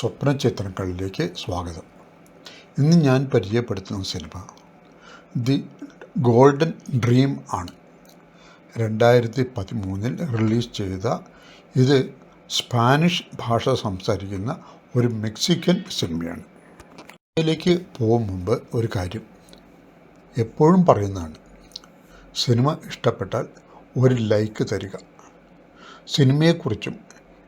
സ്വപ്ന ചിത്രങ്ങളിലേക്ക് സ്വാഗതം. ഇന്ന് ഞാൻ പരിചയപ്പെടുത്തുന്ന സിനിമ ദി ഗോൾഡൻ ഡ്രീം ആണ്. രണ്ടായിരത്തി പതിമൂന്നിൽ റിലീസ് ചെയ്ത ഇത് സ്പാനിഷ് ഭാഷ സംസാരിക്കുന്ന ഒരു മെക്സിക്കൻ സിനിമയാണ്. ഇതിലേക്ക് പോകും മുമ്പ് ഒരു കാര്യം എപ്പോഴും പറയുന്നതാണ്. സിനിമ ഇഷ്ടപ്പെട്ടാൽ ഒരു ലൈക്ക് തരിക. സിനിമയെക്കുറിച്ചും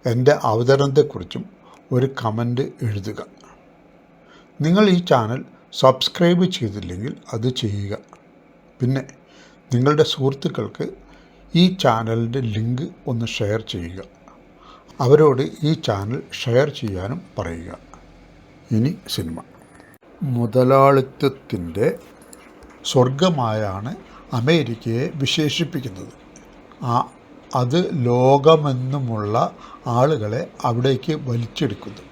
എന്റെ അവതരണത്തെക്കുറിച്ചും ഒരു കമന്റ് എഴുതുക. നിങ്ങൾ ഈ ചാനൽ സബ്സ്ക്രൈബ് ചെയ്തില്ലെങ്കിൽ അത് ചെയ്യുക. പിന്നെ നിങ്ങളുടെ സുഹൃത്തുക്കൾക്ക് ഈ ചാനലിന്റെ ലിങ്ക് ഒന്ന് ഷെയർ ചെയ്യുക. അവരോട് ഈ ചാനൽ ഷെയർ ചെയ്യാനും പറയുക. ഇനി സിനിമ. മുതലാളിത്തത്തിന്റെ സ്വർഗമായാണ് അമേരിക്കയെ വിശേഷിപ്പിക്കുന്നത്. ആ അത് ലോകമെന്നുമുള്ള ആളുകളെ അവിടേക്ക് വലിച്ചെടുക്കുന്നു.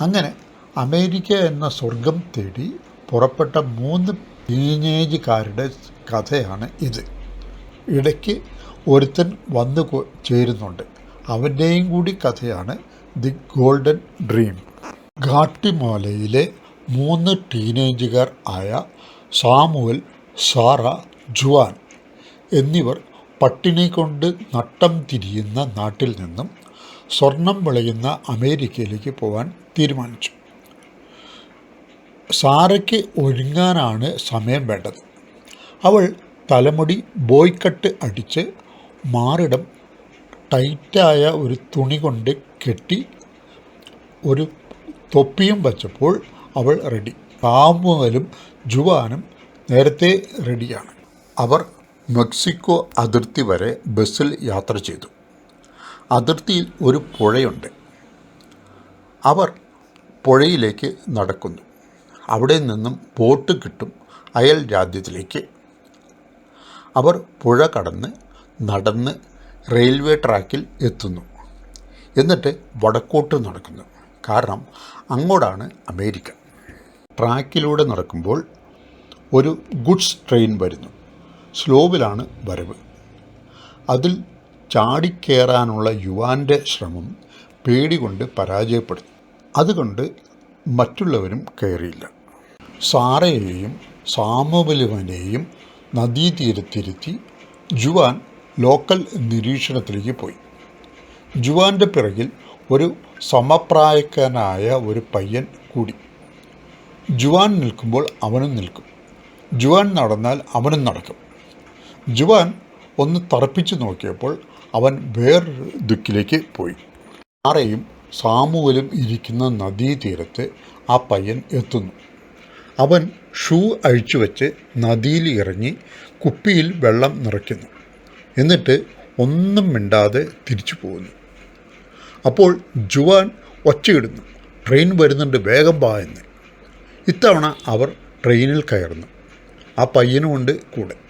അങ്ങനെ അമേരിക്ക എന്ന സ്വർഗം തേടി പുറപ്പെട്ട മൂന്ന് ടീനേജുകാരുടെ കഥയാണ് ഇത്. ഇടയ്ക്ക് ഒരുത്തൻ വന്നു ചേരുന്നുണ്ട്. അവന്റെയും കൂടി കഥയാണ് ദി ഗോൾഡൻ ഡ്രീം. ഘാട്ടിമോലയിലെ മൂന്ന് ടീനേജുകാർ ആയ സാമുവൽ സാറ ജുവാൻ എന്നിവർ പട്ടിണി കൊണ്ട് നട്ടം തിരിയുന്ന നാട്ടിൽ നിന്നും സ്വർണം വിളയുന്ന അമേരിക്കയിലേക്ക് പോകാൻ തീരുമാനിച്ചു. സാറയ്ക്ക് ഒരുങ്ങാനാണ് സമയം വേണ്ടത്. അവൾ തലമുടി ബോയ്ക്കട്ട് അടിച്ച് മാറിടം ടൈറ്റായ ഒരു തുണി കൊണ്ട് കെട്ടി ഒരു തൊപ്പിയും വച്ചപ്പോൾ അവൾ റെഡി. സാമുവലും ജുവാനും നേരത്തെ റെഡിയാണ്. അവർ മെക്സിക്കോ അതിർത്തി വരെ ബസ്സിൽ യാത്ര ചെയ്തു. അതിർത്തിയിൽ ഒരു പുഴയുണ്ട്. അവർ പുഴയിലേക്ക് നടക്കുന്നു. അവിടെ നിന്നും ബോട്ട് കിട്ടും അയൽ രാജ്യത്തിലേക്ക്. അവർ പുഴ കടന്ന് നടന്ന് റെയിൽവേ ട്രാക്കിൽ എത്തുന്നു. എന്നിട്ട് വടക്കോട്ട് നടക്കുന്നു. കാരണം അങ്ങോട്ടാണ് അമേരിക്ക. ട്രാക്കിലൂടെ നടക്കുമ്പോൾ ഒരു ഗുഡ്സ് ട്രെയിൻ വരുന്നു. സ്ലോവിലാണ് വരവ്. അതിൽ ചാടിക്കേറാനുള്ള യുവാന്റെ ശ്രമം പേടി കൊണ്ട് പരാജയപ്പെടുന്നു. അതുകൊണ്ട് മറ്റുള്ളവരും കയറിയില്ല സാറയെയും സാമുബലുവനെയും നദീതീരത്തിരുത്തി ജുവാൻ ലോക്കൽ നിരീക്ഷണത്തിലേക്ക് പോയി. ജുവാന്റെ പിറകിൽ ഒരു സമപ്രായക്കാരനായ ഒരു പയ്യൻ കൂടി. ജുവാൻ നിൽക്കുമ്പോൾ അവനും നിൽക്കും. ജുവാൻ നടന്നാൽ അവനും നടക്കും. ജുവാൻ ഒന്ന് തറപ്പിച്ചു നോക്കിയപ്പോൾ അവൻ വേറൊരു ദിക്കിലേക്ക് പോയി. ആറയും സാമുവലും ഇരിക്കുന്ന നദീതീരത്ത് ആ പയ്യൻ എത്തുന്നു. അവൻ ഷൂ അഴിച്ചു വെച്ച് നദിയിൽ ഇറങ്ങി കുപ്പിയിൽ വെള്ളം നിറയ്ക്കുന്നു. എന്നിട്ട് ഒന്നും മിണ്ടാതെ തിരിച്ചു പോകുന്നു. അപ്പോൾ ജുവാൻ ഒച്ചയിടുന്നു ട്രെയിൻ വരുന്നുണ്ട് വേഗം വാ എന്ന്. ഇത്തവണ അവർ ട്രെയിനിൽ കയറുന്നു. ആ പയ്യനുമുണ്ട് കൂടെ.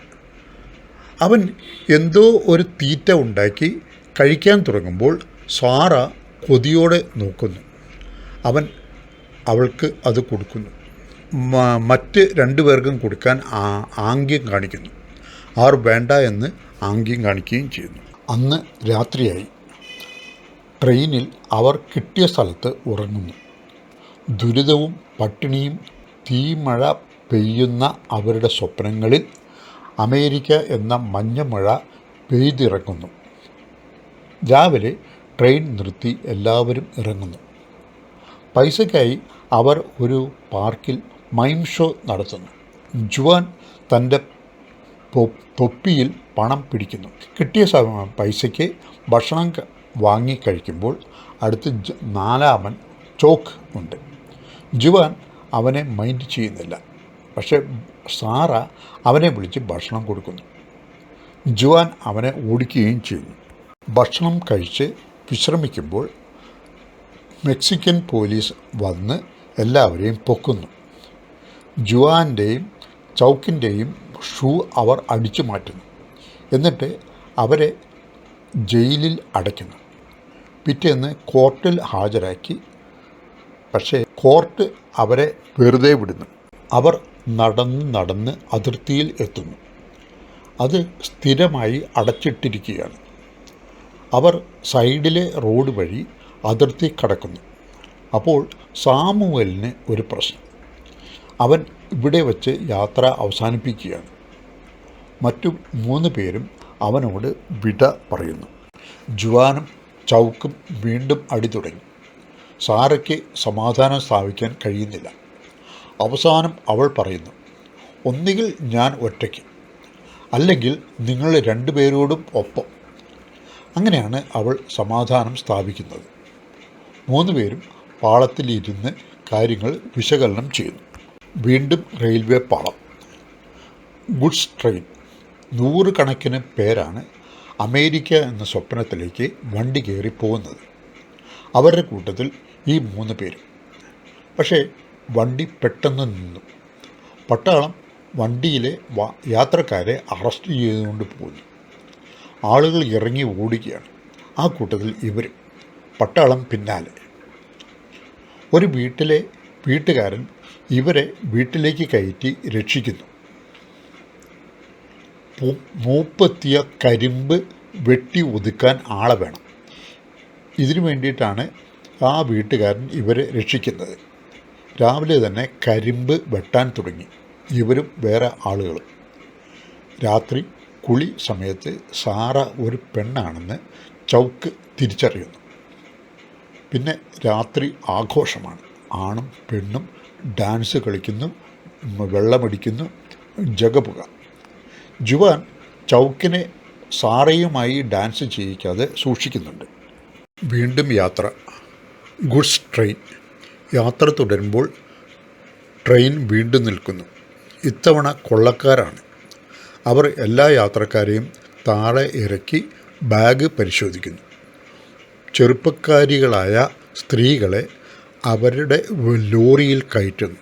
അവൻ എന്തോ ഒരു തീറ്റ ഉണ്ടാക്കി കഴിക്കാൻ തുടങ്ങുമ്പോൾ സാറ കൊതിയോടെ നോക്കുന്നു. അവൻ അവൾക്ക് അത് കൊടുക്കുന്നു. മറ്റ് രണ്ടു പേർക്കും കൊടുക്കാൻ ആംഗ്യം കാണിക്കുന്നു. ആർ വേണ്ട എന്ന് ആംഗ്യം കാണിക്കുകയും ചെയ്യുന്നു. അന്ന് രാത്രിയായി. ട്രെയിനിൽ അവർ കിട്ടിയ സ്ഥലത്ത് ഉറങ്ങുന്നു. ദുരിതവും പട്ടിണിയും തീമഴ പെയ്യുന്ന അവരുടെ സ്വപ്നങ്ങളിൽ അമേരിക്ക എന്ന മഞ്ഞമഴ പെയ്തിറങ്ങുന്നു രാവിലെ ട്രെയിൻ നിർത്തി എല്ലാവരും ഇറങ്ങുന്നു. പൈസയ്ക്കായി അവർ ഒരു പാർക്കിൽ മൈം ഷോ നടത്തുന്നു. ജുവാൻ തന്റെ തൊപ്പിയിൽ പണം പിടിക്കുന്നു. കിട്ടിയ സമയം പൈസയ്ക്ക് ഭക്ഷണം വാങ്ങി കഴിക്കുമ്പോൾ അടുത്ത് നാലാമൻ ചോക്ക് ഉണ്ട്. ജുവാൻ അവനെ മൈൻഡ് ചെയ്യുന്നില്ല. പക്ഷേ സാറ അവനെ വിളിച്ച് ഭക്ഷണം കൊടുക്കുന്നു. ജുവാൻ അവനെ ഓടിക്കുകയും ചെയ്യുന്നു. ഭക്ഷണം കഴിച്ച് വിശ്രമിക്കുമ്പോൾ മെക്സിക്കൻ പോലീസ് വന്ന് എല്ലാവരെയും പൊക്കുന്നു. ജുവാന്റെയും ചൗക്കിന്റെയും ഷൂ അവർ അടിച്ചു മാറ്റുന്നു. എന്നിട്ട് അവരെ ജയിലിൽ അടയ്ക്കുന്നു. പിറ്റേന്ന് കോർട്ടിൽ ഹാജരാക്കി. പക്ഷേ കോർട്ട് അവരെ വെറുതെ വിടുന്നു. അവർ നടന്ന് നടന്ന് അതിർത്തിയിൽ എത്തുന്നു. അത് സ്ഥിരമായി അടച്ചിട്ടിരിക്കുകയാണ്. അവർ സൈഡിലെ റോഡ് വഴി അതിർത്തി കടക്കുന്നു. അപ്പോൾ സാമുവലിന് ഒരു പ്രശ്നം. അവൻ ഇവിടെ വച്ച് യാത്ര അവസാനിപ്പിക്കുകയാണ്. മറ്റു മൂന്ന് പേരും അവനോട് വിട പറയുന്നു. ജുവാനും ചൗക്കും വീണ്ടും അടി തുടങ്ങി. സാറയ്ക്ക് സമാധാനം സ്ഥാപിക്കാൻ കഴിയുന്നില്ല. അവസാനം അവൾ പറയുന്നു ഒന്നുകിൽ ഞാൻ ഒറ്റയ്ക്ക് അല്ലെങ്കിൽ നിങ്ങൾ രണ്ടുപേരോടും ഒപ്പം. അങ്ങനെയാണ് അവൾ സമാധാനം സ്ഥാപിക്കുന്നത്. മൂന്ന് പേരും പാളത്തിലിരുന്ന് കാര്യങ്ങൾ വിശകലനം ചെയ്യുന്നു. വീണ്ടും റെയിൽവേ പാളം. Goods train. നൂറുകണക്കിന് പേരാണ് അമേരിക്ക എന്ന സ്വപ്നത്തിലേക്ക് വണ്ടി കയറി പോകുന്നത്. അവരുടെ കൂട്ടത്തിൽ ഈ മൂന്ന് പേരും. പക്ഷേ വണ്ടി പെട്ടെന്ന് നിന്നു. പട്ടാളം വണ്ടിയിലെ യാത്രക്കാരെ അറസ്റ്റ് ചെയ്തുകൊണ്ട് പോയി. ആളുകൾ ഇറങ്ങി ഓടുകയാണ്. ആ കൂട്ടത്തിൽ ഇവർ പട്ടാളം പിന്നാലെ. ഒരു വീട്ടിലെ വീട്ടുകാരൻ ഇവരെ വീട്ടിലേക്ക് കയറ്റി രക്ഷിക്കുന്നു. മൂപ്പെത്തിയ കരിമ്പ് വെട്ടി ഒതുക്കാൻ ആളെ വേണം. ഇതിനു വേണ്ടിയിട്ടാണ് ആ വീട്ടുകാരൻ ഇവരെ രക്ഷിക്കുന്നത്. രാവിലെ തന്നെ കരിമ്പ് വെട്ടാൻ തുടങ്ങി. ഇവരും വേറെ ആളുകളും രാത്രി കുളി സമയത്ത് സാറ ഒരു പെണ്ണാണെന്ന് ചൗക്ക് തിരിച്ചറിയുന്നു. പിന്നെ രാത്രി ആഘോഷമാണ്. ആണും പെണ്ണും ഡാൻസ് കളിക്കുന്നു വെള്ളമടിക്കുന്നു ജഗപുക. ജുവാൻ ചൗക്കിനെ സാറയുമായി ഡാൻസ് ചെയ്യിക്കാതെ സൂക്ഷിക്കുന്നുണ്ട്. വീണ്ടും യാത്ര. Goods train. യാത്ര തുടരുമ്പോൾ ട്രെയിൻ വീണ്ടും നിൽക്കുന്നു. ഇത്തവണ കൊള്ളക്കാരാണ്. അവർ എല്ലാ യാത്രക്കാരെയും താഴെ ഇറക്കി ബാഗ് പരിശോധിക്കുന്നു. ചെറുപ്പക്കാരികളായ സ്ത്രീകളെ അവരുടെ ലോറിയിൽ കയറ്റുന്നു.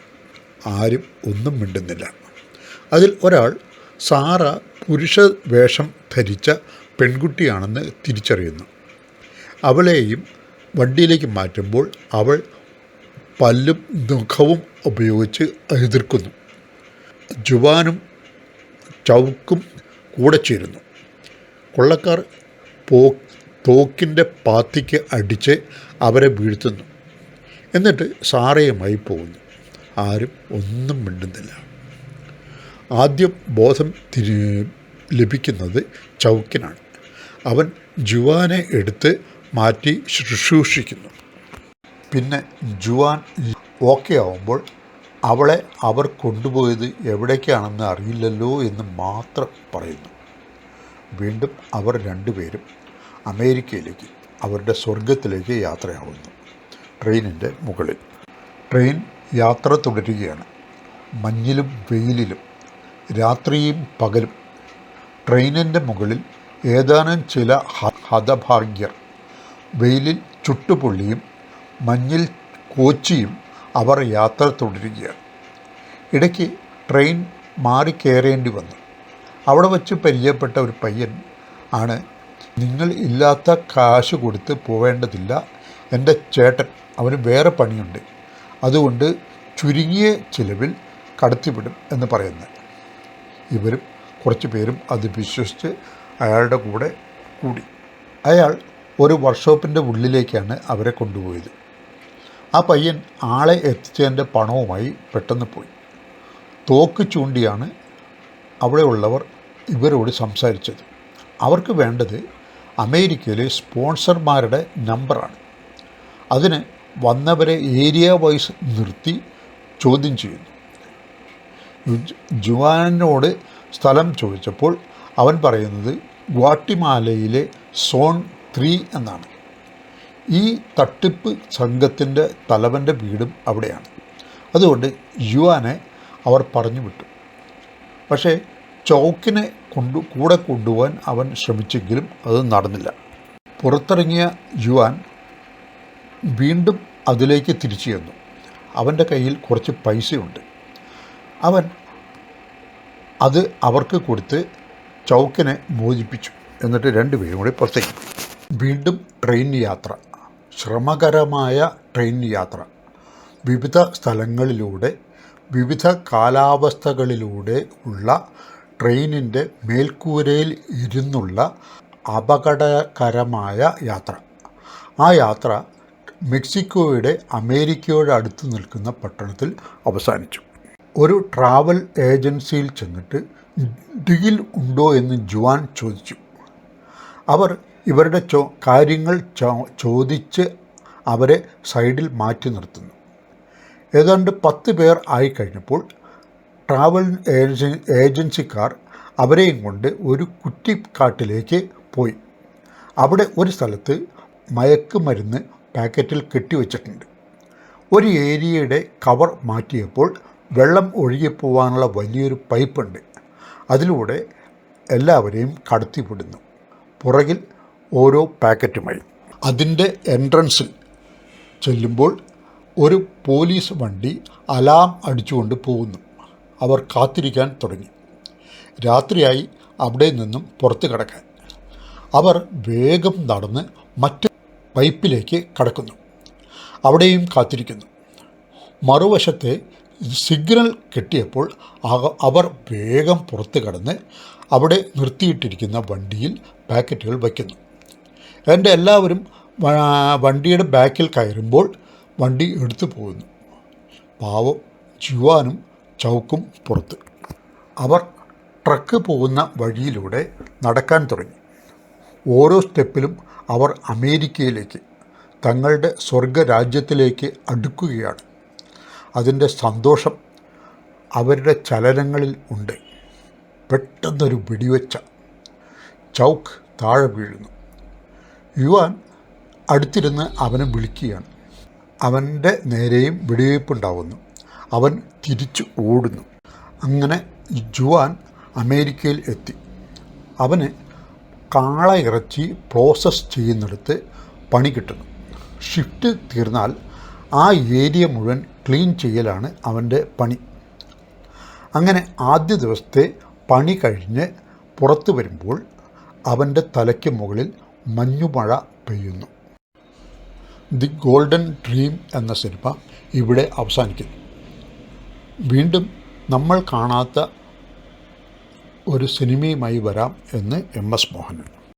ആരും ഒന്നും മിണ്ടുന്നില്ല. അതിൽ ഒരാൾ സാറ പുരുഷ വേഷം ധരിച്ച പെൺകുട്ടിയാണെന്ന് തിരിച്ചറിയുന്നു. അവളെയും വണ്ടിയിലേക്ക് മാറ്റുമ്പോൾ അവൾ പല്ലും ദുഃഖവും ഉപയോഗിച്ച് എതിർക്കുന്നു. ജുവാനും ചൗക്കും കൂടെ ചേരുന്നു. കൊള്ളക്കാർ പോ തോക്കിന്റെ പാത്തിക്ക് അടിച്ച് അവരെ വീഴ്ത്തുന്നു. എന്നിട്ട് സാറയുമായി പോകുന്നു. ആരും ഒന്നും മിണ്ടുന്നില്ല. ആദ്യം ബോധം തിരി ലഭിക്കുന്നത് ചൗക്കിനാണ്. അവൻ ജുവാനെ എടുത്ത് മാറ്റി ശുശ്രൂഷിക്കുന്നു. പിന്നെ ജുവാൻ ഓക്കെ ആവുമ്പോൾ അവളെ അവർ കൊണ്ടുപോയത് എവിടേക്കാണെന്ന് അറിയില്ലല്ലോ എന്ന് മാത്രം പറയുന്നു. വീണ്ടും അവർ രണ്ടുപേരും അമേരിക്കയിലേക്ക് അവരുടെ സ്വർഗത്തിലേക്ക് യാത്രയാവുന്നു. ട്രെയിനിന്റെ മുകളിൽ. ട്രെയിൻ യാത്ര തുടരുകയാണ്. മഞ്ഞിലും വെയിലിലും രാത്രിയും പകലും. ട്രെയിനിന്റെ മുകളിൽ ഏതാനും ചില ഹതഭാഗ്യർ. വെയിലിൽ ചുട്ടുപൊള്ളിയും മഞ്ഞിൽ കോച്ചിയും അവർ യാത്ര തുടരുകയാണ്. ഇടയ്ക്ക് ട്രെയിൻ മാറിക്കയറേണ്ടി വന്നു. അവിടെ വച്ച് പരിചയപ്പെട്ട ഒരു പയ്യൻ ആണ് നിങ്ങൾ ഇല്ലാത്ത കാശ് കൊടുത്ത് പോവേണ്ടതില്ല. എന്റെ ചേട്ടൻ അവന് വേറെ പണിയുണ്ട്. അതുകൊണ്ട് ചുരുങ്ങിയ ചിലവിൽ കടത്തിവിടും എന്ന് പറയുന്നത് ഇവരും കുറച്ച് പേരും അത് വിശ്വസിച്ച് അയാളുടെ കൂടെ കൂടി. അയാൾ ഒരു വർക്ക്ഷോപ്പിന്റെ ഉള്ളിലേക്കാണ് അവരെ കൊണ്ടുപോയത്. ആ പയ്യൻ ആളെ എത്തിച്ചതിന്റെ പണവുമായി പെട്ടെന്ന് പോയി. തോക്ക് ചൂണ്ടിയാണ് അവിടെയുള്ളവർ ഇവരോട് സംസാരിച്ചത്. അവർക്ക് വേണ്ടത് അമേരിക്കയിലെ സ്പോൺസർമാരുടെ നമ്പറാണ്. അതിന് വന്നവരെ ഏരിയ വൈസ് നിർത്തി ചോദ്യം ചെയ്യുന്നു. ജുവാനോട് സ്ഥലം ചോദിച്ചപ്പോൾ അവൻ പറയുന്നത് ഗ്വാട്ടിമാലയിലെ സോൺ ത്രീ എന്നാണ്. ഈ തട്ടിപ്പ് സംഘത്തിന്റെ തലവന്റെ വീടും അവിടെയാണ്. അതുകൊണ്ട് യുവാനെ അവർ പറഞ്ഞു വിട്ടു. പക്ഷേ ചോക്കിനെ കൊണ്ടു കൂടെ കൊണ്ടുപോകാൻ അവൻ ശ്രമിച്ചെങ്കിലും അത് നടന്നില്ല. പുറത്തിറങ്ങിയ യുവാൻ വീണ്ടും അതിലേക്ക് തിരിച്ചു ചെന്നു. അവന്റെ കയ്യിൽ കുറച്ച് പൈസയുണ്ട്. അവൻ അത് അവർക്ക് കൊടുത്ത് ചൗക്കിനെ മോചിപ്പിച്ചു. എന്നിട്ട് രണ്ടുപേരും കൂടി പുറത്തേക്ക്. വീണ്ടും ട്രെയിൻ യാത്ര. ശ്രമകരമായ ട്രെയിൻ യാത്ര. വിവിധ സ്ഥലങ്ങളിലൂടെ വിവിധ കാലാവസ്ഥകളിലൂടെ ഉള്ള ട്രെയിനിന്റെ മേൽക്കൂരയിൽ ഇരുന്നുള്ള അപകടകരമായ യാത്ര. ആ യാത്ര മെക്സിക്കോയുടെ അമേരിക്കയോട് അടുത്ത് നിൽക്കുന്ന പട്ടണത്തിൽ അവസാനിച്ചു. ഒരു ട്രാവൽ ഏജൻസിയിൽ ചെന്നിട്ട് ഡീൽ ഉണ്ടോ? എന്ന് ജുവാൻ ചോദിച്ചു. അവർ ഇവരുടെ ചോ കാര്യങ്ങൾ ചോ- ചോദിച്ച് അവരെ സൈഡിൽ മാറ്റി നിർത്തുന്നു. ഏതാണ്ട് പത്ത് പേർ ആയിക്കഴിഞ്ഞപ്പോൾ ട്രാവൽ ഏജൻ ഏജൻസിക്കാർ അവരെയും കൊണ്ട് ഒരു കുറ്റിക്കാട്ടിലേക്ക് പോയി. അവിടെ ഒരു സ്ഥലത്ത് മയക്കുമരുന്ന് പാക്കറ്റിൽ കെട്ടിവെച്ചിട്ടുണ്ട്. ഒരു ഏരിയയുടെ കവർ മാറ്റിയപ്പോൾ വെള്ളം ഒഴുകിപ്പോവാനുള്ള വലിയൊരു പൈപ്പുണ്ട്. അതിലൂടെ എല്ലാവരെയും കടത്തിവിടുന്നു. പുറകിൽ ഓരോ പാക്കറ്റുമായി. അതിന്റെ എൻട്രൻസിൽ ചെല്ലുമ്പോൾ ഒരു പോലീസ് വണ്ടി അലാം അടിച്ചുകൊണ്ട് പോകുന്നു. അവർ കാത്തിരിക്കാൻ തുടങ്ങി. രാത്രിയായി അവിടെ നിന്നും പുറത്ത് കടക്കാൻ. അവർ വേഗം നടന്ന് മറ്റ് പൈപ്പിലേക്ക് കടക്കുന്നു. അവിടെയും കാത്തിരിക്കുന്നു. മറുവശത്തെ സിഗ്നൽ കിട്ടിയപ്പോൾ അവർ വേഗം പുറത്ത് കടന്ന് അവിടെ നിർത്തിയിട്ടിരിക്കുന്ന വണ്ടിയിൽ പാക്കറ്റുകൾ വയ്ക്കുന്നു. എന്റെ എല്ലാവരും വണ്ടിയുടെ ബാക്കിൽ കയറുമ്പോൾ വണ്ടി എടുത്തു പോകുന്നു. പാവം ജുവാനും ചൗക്കും പുറത്ത്. അവർ ട്രക്ക് പോകുന്ന വഴിയിലൂടെ നടക്കാൻ തുടങ്ങി. ഓരോ സ്റ്റെപ്പിലും അവർ അമേരിക്കയിലേക്ക് തങ്ങളുടെ സ്വർഗരാജ്യത്തിലേക്ക് അടുക്കുകയാണ്. അതിന്റെ സന്തോഷം അവരുടെ ചലനങ്ങളിൽ ഉണ്ട്. പെട്ടെന്നൊരു വെടിവെച്ച ചൗക്ക് താഴെ വീഴുന്നു. യുവാൻ അടുത്തിരുന്ന് അവനെ വിളിക്കുകയാണ്. അവന്റെ നേരെയും വെടിവയ്പ്പുണ്ടാവുന്നു. അവൻ തിരിച്ചു ഓടുന്നു. അങ്ങനെ ജുവാൻ അമേരിക്കയിൽ എത്തി. അവന് കാള ഇറച്ചി പ്രോസസ്സ് ചെയ്യുന്നിടത്ത് പണി കിട്ടുന്നു. ഷിഫ്റ്റ് തീർന്നാൽ ആ ഏരിയ മുഴുവൻ ക്ലീൻ ചെയ്യലാണ് അവന്റെ പണി. അങ്ങനെ ആദ്യ ദിവസത്തെ പണി കഴിഞ്ഞ് പുറത്തു വരുമ്പോൾ അവന്റെ തലയ്ക്ക് മുകളിൽ മഞ്ഞുമഴ പെയ്യുന്നു. ദി ഗോൾഡൻ ഡ്രീം എന്ന സിനിമ ഇവിടെ അവസാനിക്കുന്നു. വീണ്ടും നമ്മൾ കാണാത്ത ഒരു സിനിമയുമായി വരാം എന്ന് എം എസ് മോഹനൻ.